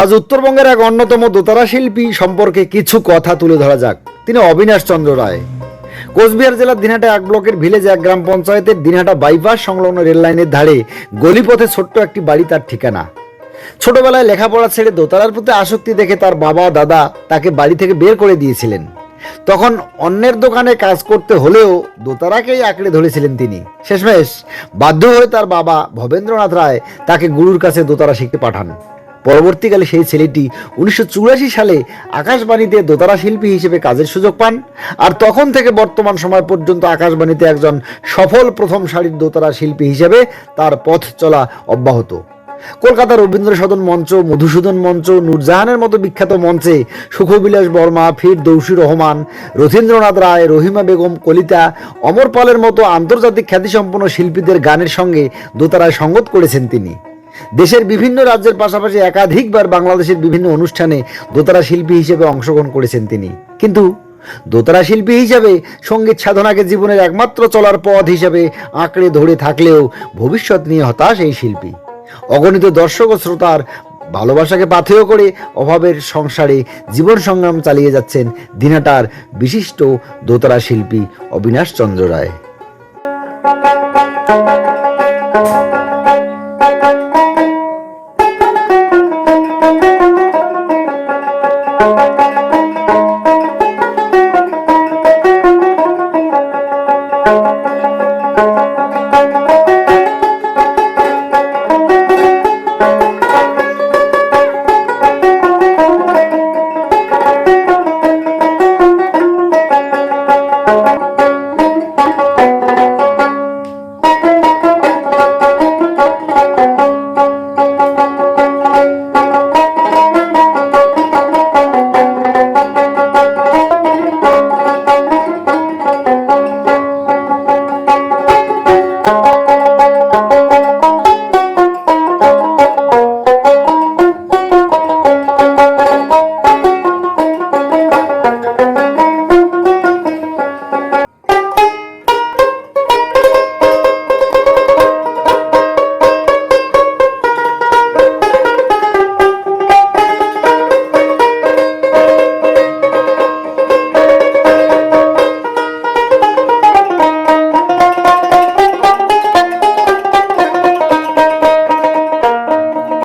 আজ উত্তরবঙ্গের এক অন্যতম দোতারা শিল্পী সম্পর্কে কিছু কথা তুলে ধরা যাক। তিনি অবিনাশ চন্দ্র রায়। কোচবিহার জেলার দিনহাটা এক ব্লকের ভিলেজ এক গ্রাম পঞ্চায়েতের দিনহাটা বাইপাস সংলগ্ন রেল লাইনের ধারে গলিপথে ছোট্ট একটি বাড়ি তার ঠিকানা। ছোটবেলায় লেখাপড়া ছেড়ে দোতারার প্রতি আসক্তি দেখে তার বাবা, দাদা তাকে বাড়ি থেকে বের করে দিয়েছিলেন। তখন অন্যের দোকানে কাজ করতে হলেও দোতারাকেই আঁকড়ে ধরেছিলেন তিনি। শেষমেশ বাধ্য হয়ে তার বাবা ভবেন্দ্রনাথ রায় তাকে গুরুর কাছে দোতারা শিখতে পাঠান। পরবর্তীকালে সেই ছেলেটি উনিশশো চুরাশি সালে আকাশবাণীতে দোতারা শিল্পী হিসেবে কাজের সুযোগ পান। আর তখন থেকে বর্তমান সময় পর্যন্ত আকাশবাণীতে একজন সফল প্রথম সারির দোতারা শিল্পী হিসেবে তার পথ চলা অব্যাহত। কলকাতার রবীন্দ্র সদন মঞ্চ, মধুসূদন মঞ্চ, নূরজাহানের মতো বিখ্যাত মঞ্চে সুখবিলাস বর্মা, ফির দৌসি রহমান, রথীন্দ্রনাথ রায়, রহিমা বেগম, কলিতা, অমর পালের মতো আন্তর্জাতিক খ্যাতিসম্পন্ন শিল্পীদের গানের সঙ্গে দোতারায় সঙ্গত করেছেন তিনি। দেশের বিভিন্ন রাজ্যের পাশাপাশি একাধিকবার বাংলাদেশের বিভিন্ন অনুষ্ঠানে দোতারা শিল্পী হিসেবে অংশগ্রহণ করেছেন তিনি। কিন্তু দোতারা শিল্পী হিসাবে সংগীত সাধনাকে জীবনের একমাত্র চলার পথ হিসাবে আঁকড়ে ধরে থাকলেও ভবিষ্যৎ নিয়ে হতাশ এই শিল্পী। অগণিত দর্শক ও শ্রোতার ভালোবাসাকে পাথেয় করে অভাবের সংসারে জীবন সংগ্রাম চালিয়ে যাচ্ছেন দিনাটার বিশিষ্ট দোতারা শিল্পী অবিনাশ চন্দ্র রায়।